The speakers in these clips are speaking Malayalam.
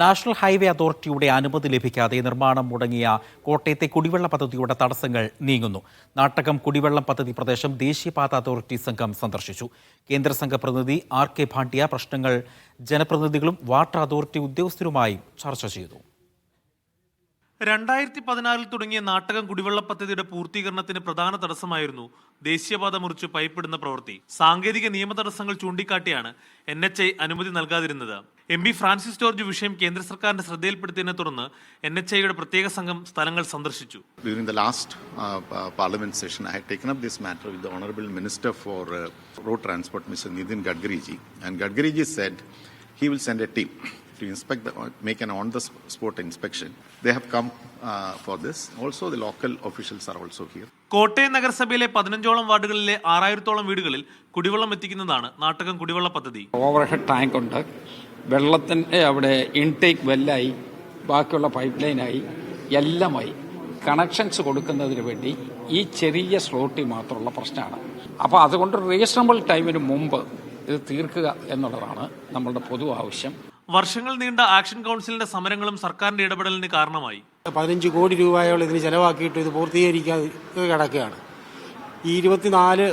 നാഷണൽ ഹൈവേ അതോറിറ്റിയുടെ അനുമതി ലഭിക്കാതെ നിർമ്മാണം മുടങ്ങിയ കോട്ടയത്തെ കുടിവെള്ള പദ്ധതിയുടെ തടസ്സങ്ങൾ നീങ്ങുന്നു. നാട്ടകം കുടിവെള്ളം പദ്ധതി പ്രദേശം ദേശീയപാത അതോറിറ്റി സംഘം സന്ദർശിച്ചു. കേന്ദ്ര സംഘ പ്രതിനിധി ആർ കെ ഭാണ്ഡ്യ പ്രശ്നങ്ങൾ ജനപ്രതിനിധികളും വാട്ടർ അതോറിറ്റി ഉദ്യോഗസ്ഥരുമായും ചർച്ച ചെയ്തു. രണ്ടായിരത്തി പതിനാറിൽ തുടങ്ങിയ നാട്ടകം കുടിവെള്ള പദ്ധതിയുടെ പൂർത്തീകരണത്തിന് പ്രധാന തടസ്സമായിരുന്നു ദേശീയപാത മുറിച്ച് പൈപ്പിടുന്ന പ്രവൃത്തി. സാങ്കേതിക നിയമ തടസ്സങ്ങൾ ചൂണ്ടിക്കാട്ടിയാണ് എൻ എച്ച് ഐ അനുമതി നൽകാതിരുന്നത്. എം പി ഫ്രാൻസിസ് ജോർജ് വിഷയം കേന്ദ്ര സർക്കാരിന്റെ ശ്രദ്ധയിൽപ്പെടുത്തിയതിനെ തുടർന്ന് എൻ എച്ച് ഐയുടെ പ്രത്യേക സംഘം സ്ഥലങ്ങൾ സന്ദർശിച്ചു. During the last parliament session Parliament session, I had taken up this matter with the Honorable Minister for Gadkari ji Road Transport, Mr. He will ji, and Gadkari to inspect the, make an on-the-spot inspection. They have come uh, for this. Also, the local officials are also here. Kottayam നഗരസഭയിലെ പതിനഞ്ചോളം വാർഡുകളിലെ ആറായിരത്തോളം വീടുകളിൽ കുടിവെള്ളം എത്തിക്കുന്നതാണ് നാട്ടകം കുടിവെള്ള പദ്ധതി ഓവർഹെഡ് ടാങ്ക് ഉണ്ട് വെള്ളത്തിന്റെ അവിടെ ഇൻടേക്ക് വെല്ലായി ബാക്കിയുള്ള പൈപ്പ് ലൈനായി എല്ലാമായി കണക്ഷൻസ് കൊടുക്കുന്നതിന് വേണ്ടി ഈ ചെറിയ സ്ലോട്ടിൽ മാത്രമുള്ള പ്രശ്നമാണ് അപ്പോൾ അതുകൊണ്ട് റീസണബിൾ ടൈമിന് മുമ്പ് ഇത് തീർക്കുക എന്നുള്ളതാണ് നമ്മളുടെ പൊതു ആവശ്യം വർഷങ്ങൾ നീണ്ട ആക്ഷൻ കൗൺസിലിന്റെ സമരങ്ങളും സർക്കാരിന്റെ ഇടപെടലിന് കാരണമായി. പതിനഞ്ച് കോടി രൂപയോളം ഇതിന് ചെലവാക്കിയിട്ട് ഇത് പൂർത്തീകരിക്കാതെ കിടക്കുകയാണ്. ഈ ഇരുപത്തിനാല്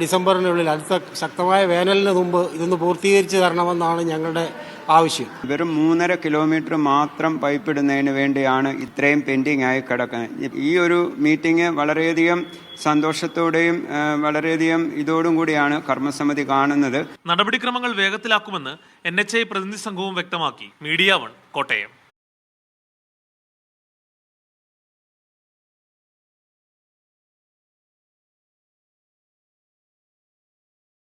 ഡിസംബറിനുള്ളിൽ അടുത്ത ശക്തമായ വേനലിന് മുമ്പ് ഇതൊന്ന് പൂർത്തീകരിച്ച് തരണമെന്നാണ് ഞങ്ങളുടെ ആവശ്യം. വെറും മൂന്നര കിലോമീറ്റർ മാത്രം പൈപ്പ് ഇടുന്നതിന് വേണ്ടിയാണ് ഇത്രയും പെൻഡിങ് ആയി കിടക്കുന്നത്. ഈ ഒരു മീറ്റിംഗ് വളരെയധികം സന്തോഷത്തോടെയും വളരെയധികം ഇതോടും കൂടിയാണ് കർമ്മസമിതി കാണുന്നത്. നടപടിക്രമങ്ങൾ വേഗത്തിലാക്കുമെന്ന് എൻ എച്ച് ഐ പ്രതിനിധി സംഘവും വ്യക്തമാക്കി. Media one Kottayam.